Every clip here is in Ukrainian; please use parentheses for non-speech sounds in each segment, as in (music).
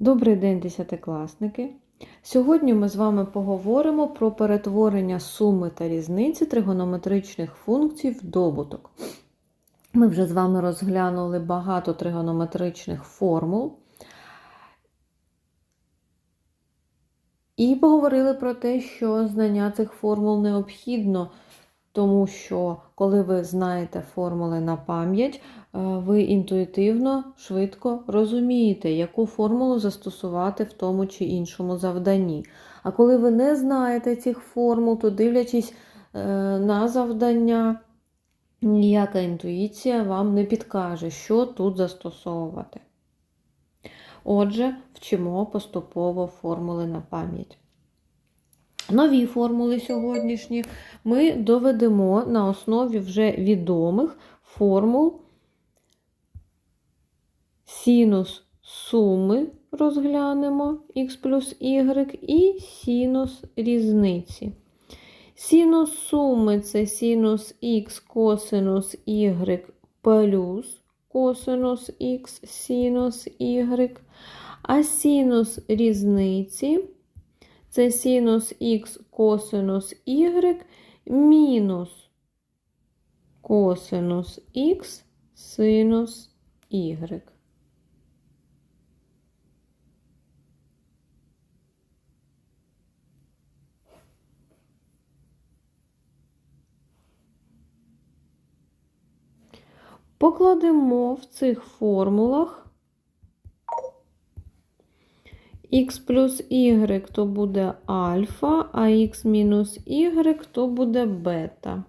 Добрий день, десятикласники! Сьогодні ми з вами поговоримо про перетворення суми та різниці тригонометричних функцій в добуток. Ми вже з вами розглянули багато тригонометричних формул і поговорили про те, що знання цих формул необхідно, тому що коли ви знаєте формули на пам'ять, е, ви інтуїтивно, швидко розумієте, яку формулу застосувати в тому чи іншому завданні. А коли ви не знаєте цих формул, то дивлячись е, на завдання, ніяка інтуїція вам не підкаже, що тут застосовувати. Отже, вчимо поступово формули на пам'ять. Нові формули сьогоднішні ми доведемо на основі вже відомих формул синус суми розглянемо х плюс y і синус різниці. Синус суми це синус х косинус y плюс косинус х синус y, а синус різниці це синус х косинус y мінус косинус х синус y. Покладемо в цих формулах х плюс y то буде альфа, а х мінус y то буде бета.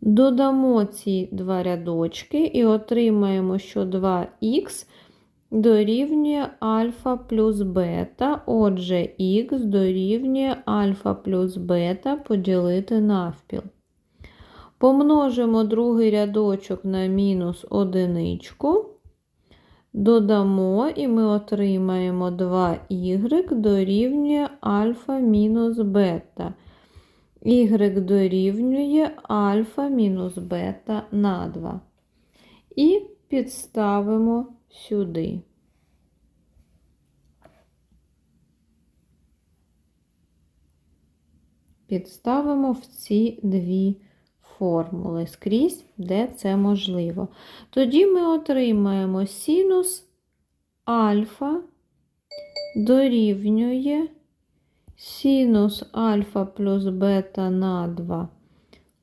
Додамо ці два рядочки і отримаємо, що 2х дорівнює альфа плюс бета. Отже, х дорівнює альфа плюс бета поділити навпіл. Помножимо другий рядочок на мінус одиничку. Додамо, і ми отримаємо 2y дорівнює альфа мінус бета. Y дорівнює альфа мінус бета на 2. І підставимо сюди. Підставимо в ці дві формули скрізь, де це можливо. Тоді ми отримаємо синус альфа дорівнює синус альфа плюс бета на 2,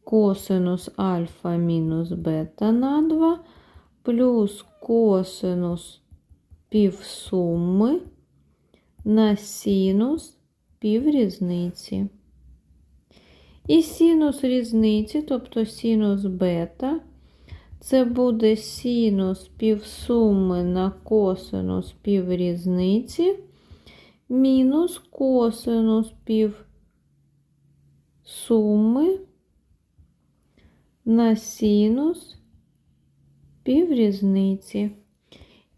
косинус альфа мінус бета на 2, плюс косинус півсуми на синус піврізниці. І синус різниці, тобто синус бета, це буде синус півсуми на косинус піврізниці, мінус косинус півсуми на синус піврізниці.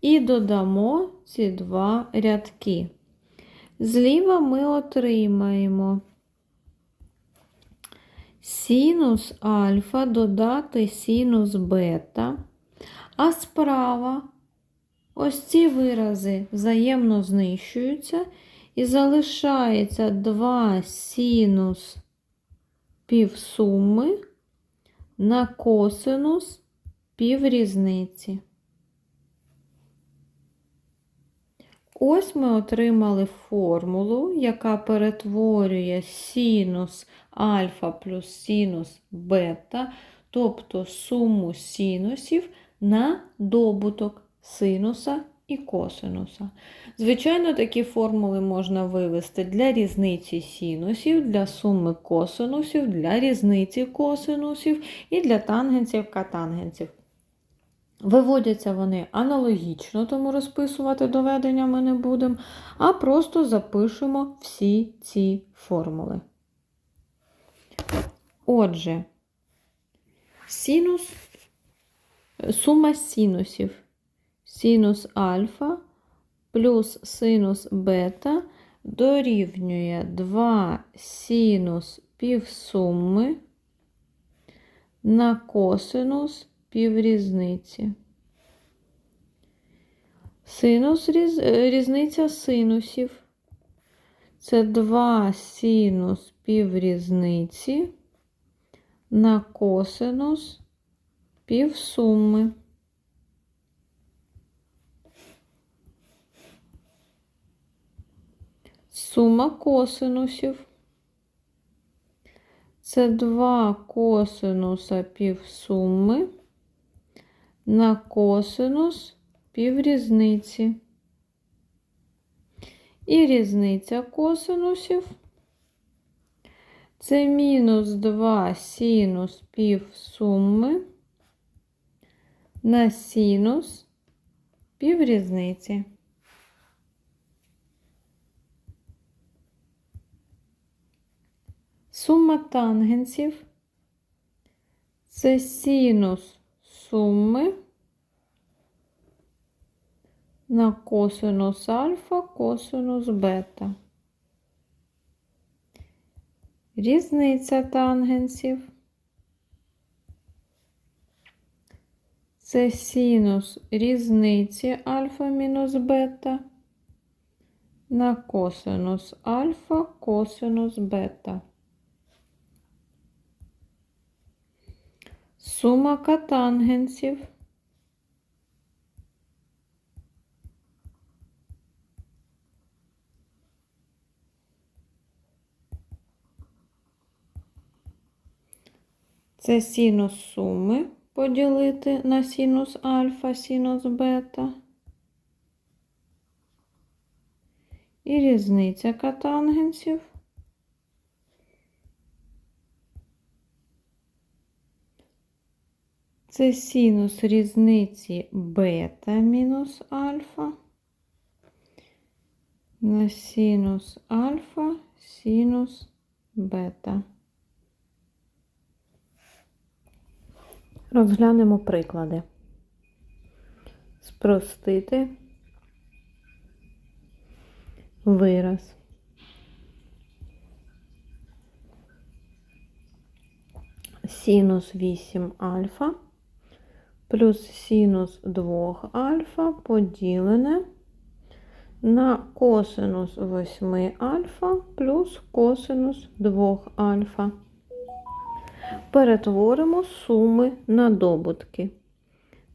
І додамо ці два рядки. Зліва ми отримаємо синус альфа додати синус бета, а справа ось ці вирази взаємно знищуються і залишається 2 синус півсуми на косинус піврізниці. Ось ми отримали формулу, яка перетворює синус альфа плюс синус бета, тобто суму синусів на добуток синуса і косинуса. Звичайно, такі формули можна вивести для різниці синусів, для суми косинусів, для різниці косинусів і для тангенсів катангенсів. Виводяться вони аналогічно, тому розписувати доведення ми не будемо, а просто запишемо всі ці формули. Отже, синус, сума синусів. Синус альфа плюс синус бета дорівнює 2 синус півсуми на косинус піврізниці. Синус різ... е, різниця синусів. Це 2 синус піврізниці на косинус півсуми. Сума косинусів. Це 2 косинуса півсуми на косинус піврізниці. І різниця косинусів. Це мінус 2 синус півсуми на синус піврізниці. Сума тангенсів це синус суми на косинус альфа, косинус бета. Різниця тангенсів. Це синус різниці альфа мінус бета на косинус альфа, косинус бета. Сума катангенсів. Це синус суми поділити на синус альфа, синус бета. І різниця катангенсів. Це синус різниці бета мінус альфа на синус альфа, синус бета. Розглянемо приклади. Спростити вираз. Синус 8 альфа плюс синус 2 альфа поділене на косинус 8 альфа плюс косинус 2 альфа. Перетворимо суми на добутки.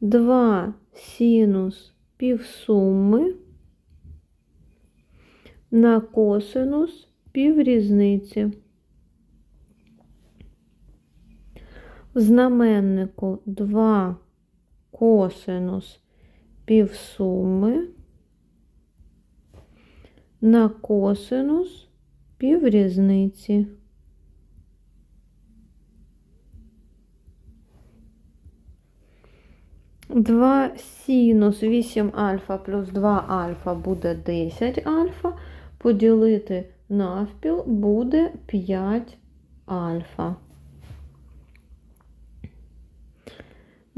2 синус півсуми на косинус піврізниці. В знаменнику 2 косинус півсуми на косинус піврізниці. Два синус 8 альфа плюс 2 альфа буде 10 альфа. Поділити навпіл буде 5 альфа.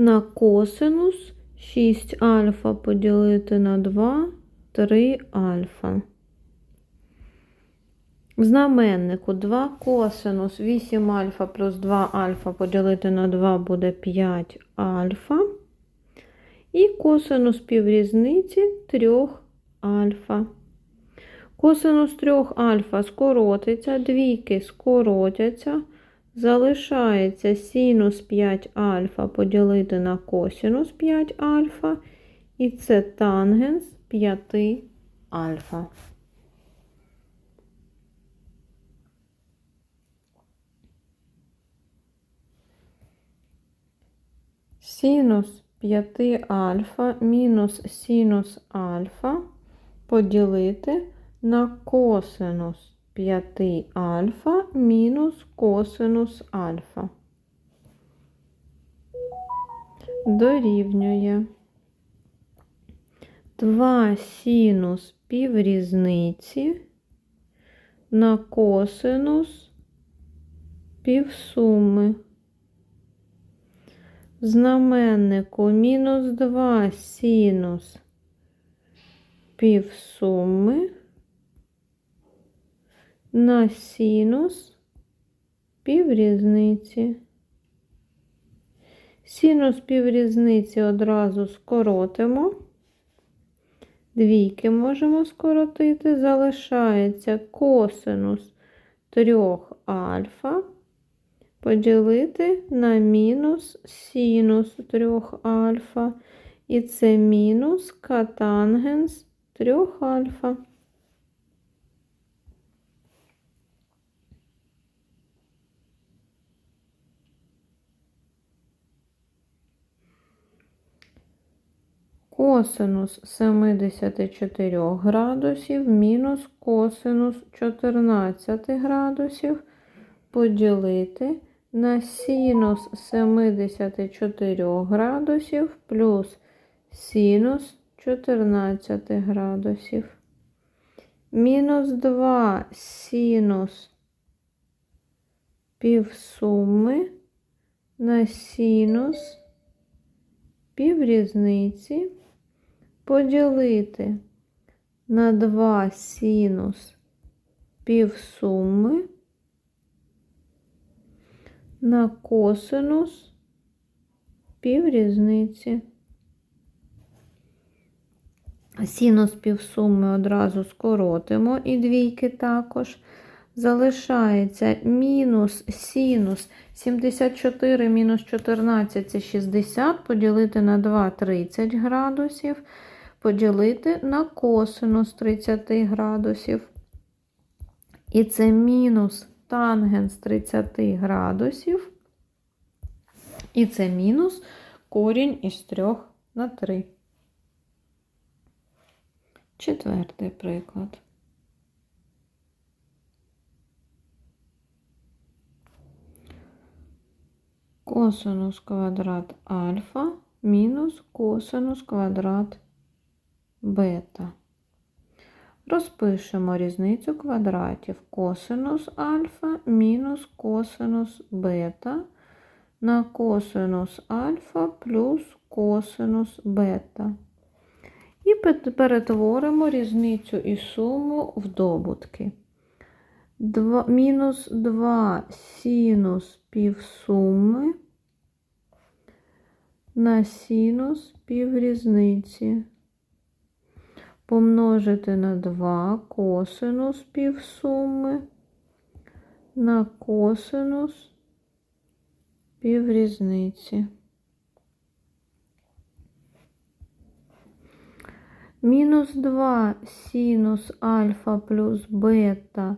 На косинус 6 альфа поділити на 2, 3 альфа. В знаменнику 2 косинус 8 альфа плюс 2 альфа поділити на 2 буде 5 альфа. І косинус піврізниці 3 альфа. Косинус 3 альфа скоротиться, двійки скоротяться. Залишається синус 5 альфа поділити на косинус 5 альфа. І це тангенс 5 альфа. Синус 5 альфа мінус синус альфа поділити на косинус 5 альфа мінус косинус альфа. Дорівнює 2 синус піврізниці на косинус півсуми. В знаменнику мінус 2 синус півсуми на синус піврізниці. Синус піврізниці одразу скоротимо. Двійки можемо скоротити. Залишається косинус 3 альфа поділити на мінус синус 3 альфа. І це мінус катангенс 3 альфа. Косинус 74 градусів мінус косинус 14 градусів поділити на синус 74 градусів плюс синус 14 градусів. Мінус 2 синус півсуми на синус піврізниці поділити на 2 синус півсуми на косинус піврізниці. Синус півсуми одразу скоротимо і двійки також. Залишається мінус синус 74 мінус 14 це 60, поділити на 2 30 градусів, поділити на косинус 30 градусів. І це мінус тангенс 30 градусів. І це мінус корінь із 3 на 3. Четвертий приклад. Косинус квадрат альфа мінус косинус квадрат бета. Розпишемо різницю квадратів косинус альфа мінус косинус бета на косинус альфа плюс косинус бета. І перетворимо різницю і суму в добутки. 2, мінус 2 синус півсуми на синус піврізниці. Помножити на 2 косинус півсуми на косинус піврізниці. Мінус 2 синус альфа плюс бета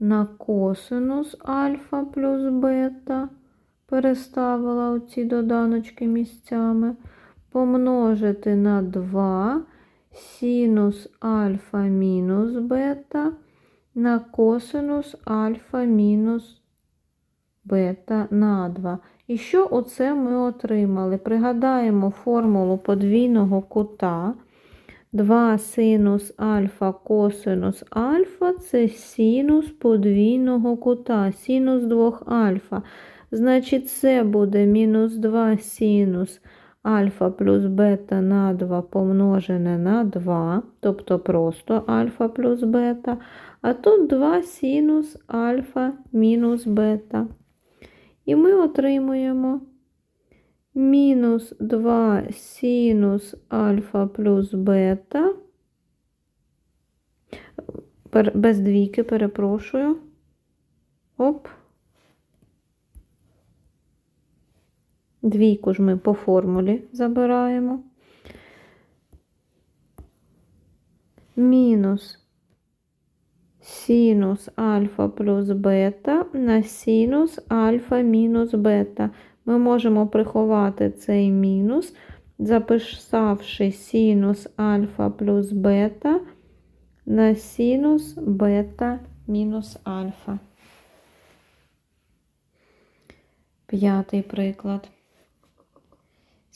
на косинус альфа плюс бета. Переставила оці доданочки місцями. Помножити на 2 синус альфа мінус бета на косинус альфа мінус бета на 2. І що оце ми отримали? Пригадаємо формулу подвійного кута. 2 синус альфа косинус альфа це синус подвійного кута, синус 2 альфа. Значить, це буде мінус 2 синус альфа плюс бета на 2 помножене на 2, тобто просто альфа плюс бета. А тут 2 синус альфа мінус бета. І ми отримуємо мінус 2 синус альфа плюс бета. Без двійки, перепрошую. Оп. Двійку ж ми по формулі забираємо. Мінус синус альфа плюс бета на синус альфа мінус бета. Ми можемо приховати цей мінус, записавши синус альфа плюс бета на синус бета мінус альфа. П'ятий приклад.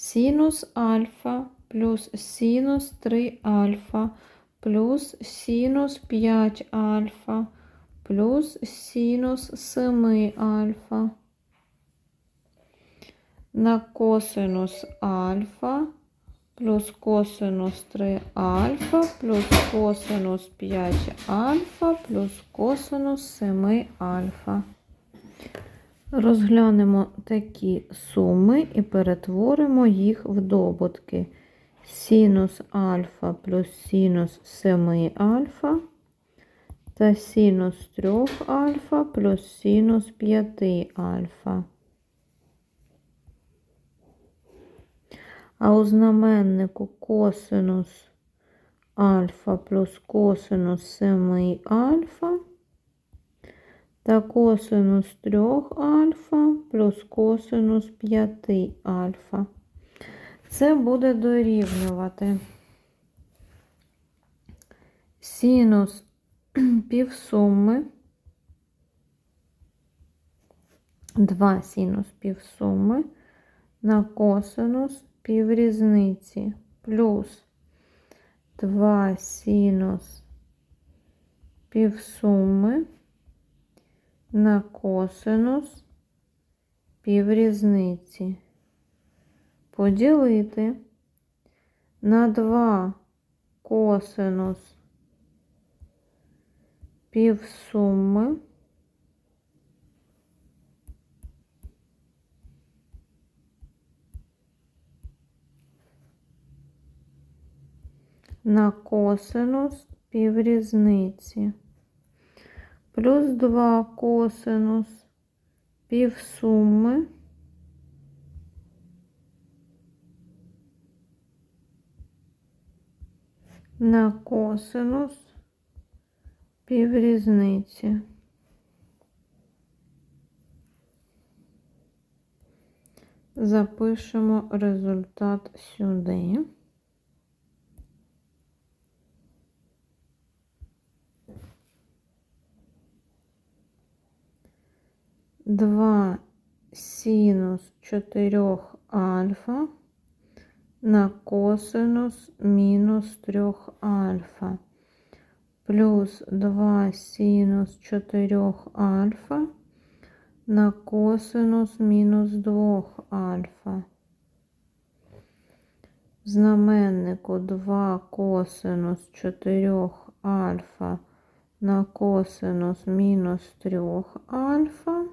Синус альфа плюс синус 3 альфа плюс синус 5 альфа плюс синус 7 альфа на косинус альфа плюс косинус 3 альфа плюс косинус 5 альфа плюс косинус 7 альфа. Розглянемо такі суми і перетворимо їх в добутки. синус альфа плюс синус 7 альфа та синус 3 альфа плюс синус 5 альфа. А у знаменнику косинус альфа плюс косинус 7 альфа та косинус 3 альфа плюс косинус 5 альфа. Це буде дорівнювати синус (clears throat) півсуми, 2 синус півсуми на косинус піврізниці плюс 2 синус півсуми на косинус піврізниці. Поділити на 2 косинус півсуми на косинус піврізниці плюс 2 косинус півсуми на косинус піврізниці. Запишемо результат сюди. Два синус 4 альфа на косинус мінус 3 альфа плюс 2 синус 4 альфа на косинус мінус 2 альфа. В знаменнику 2 косинус 4 альфа на косинус мінус 3 альфа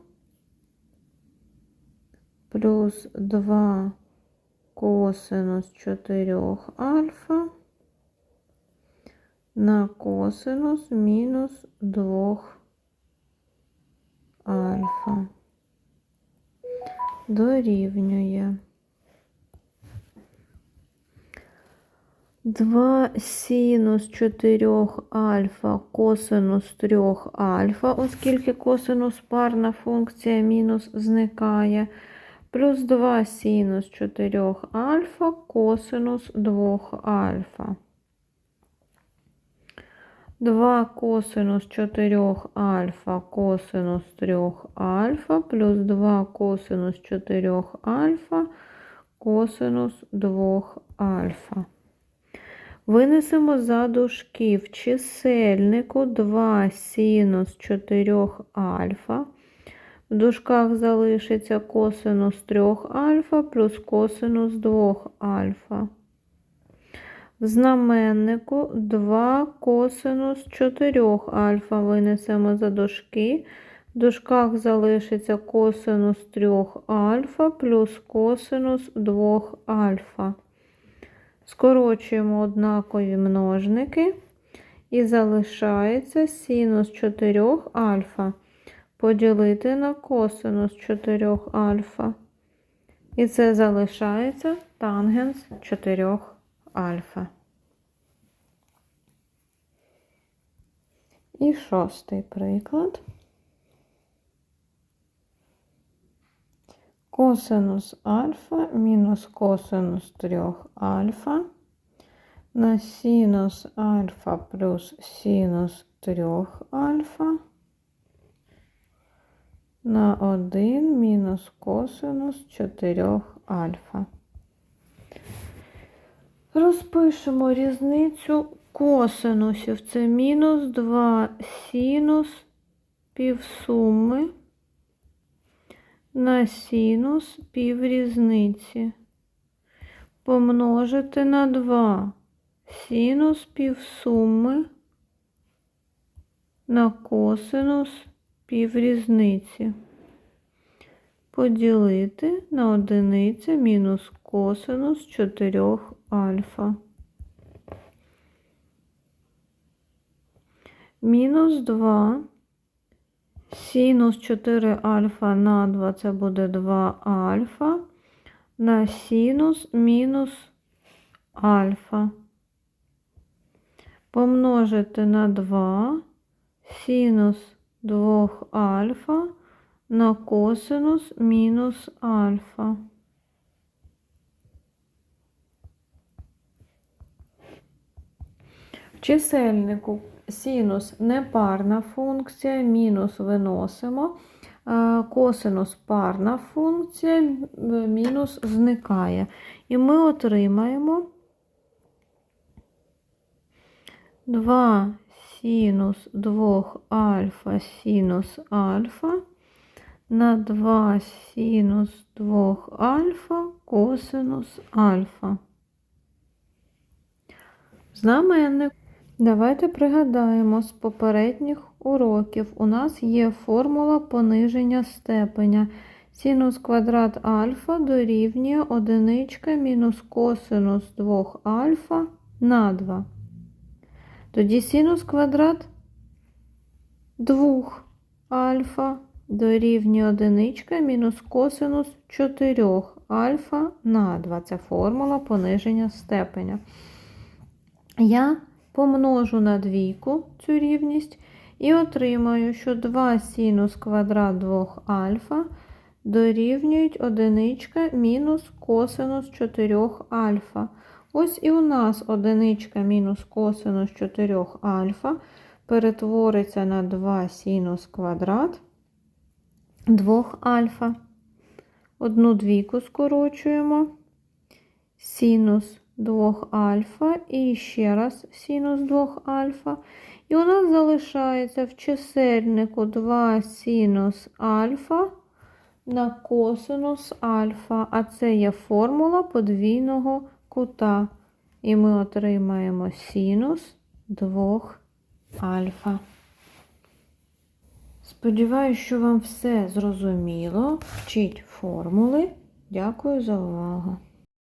плюс 2 косинус 4 альфа на косинус мінус 2 альфа. Дорівнює 2 синус 4 альфа косинус 3 альфа, оскільки косинус парна функція мінус зникає, плюс 2 синус 4 альфа косинус 2 альфа. 2 косинус 4 альфа косинус 3 альфа плюс 2 косинус 4 альфа косинус 2 альфа. Винесемо за дужки в чисельнику 2 синус 4 альфа. В дужках залишиться косинус 3 альфа плюс косинус 2 альфа. В знаменнику 2 косинус 4 альфа винесемо за дужки. В дужках залишиться косинус 3 альфа плюс косинус 2 альфа. Скорочуємо однакові множники і залишається синус 4 альфа поділити на косинус 4 альфа. І це залишається тангенс 4 альфа. І шостий приклад. Косинус альфа мінус косинус 3 альфа на синус альфа плюс синус 3 альфа на 1 мінус косинус 4 альфа. Розпишемо різницю косинусів. Це мінус 2 синус півсуми на синус піврізниці. Помножити на 2 синус півсуми на косинус піврізниці. Поділити на одиницю мінус косинус 4 альфа. Мінус 2. Синус 4 альфа на 2 це буде 2 альфа. На синус мінус альфа. Помножити на 2 синус 2 альфа на косинус мінус альфа. В чисельнику синус непарна функція, мінус виносимо, е, косинус парна функція, мінус зникає. І ми отримаємо 2 синус 2 альфа синус альфа на 2 синус 2 альфа косинус альфа. Знаменник. Давайте пригадаємо з попередніх уроків. У нас є формула пониження степеня. Синус квадрат альфа дорівнює одиничка мінус косинус 2 альфа на 2. Тоді синус квадрат 2 альфа дорівнює одиничка мінус косинус 4 альфа на 2. Це формула пониження степеня. Я помножу на двійку цю рівність і отримаю, що 2 синус квадрат 2 альфа дорівнюють одиничка мінус косинус 4 альфа. Ось і у нас одиничка мінус косинус 4 альфа перетвориться на 2 синус квадрат 2 альфа. Одну двійку скорочуємо. Синус 2 альфа і ще раз синус 2 альфа. І у нас залишається в чисельнику 2 синус альфа на косинус альфа, а це є формула подвійного кута. І ми отримаємо синус 2 альфа. Сподіваюсь, що вам все зрозуміло. Вчіть формули. Дякую за увагу.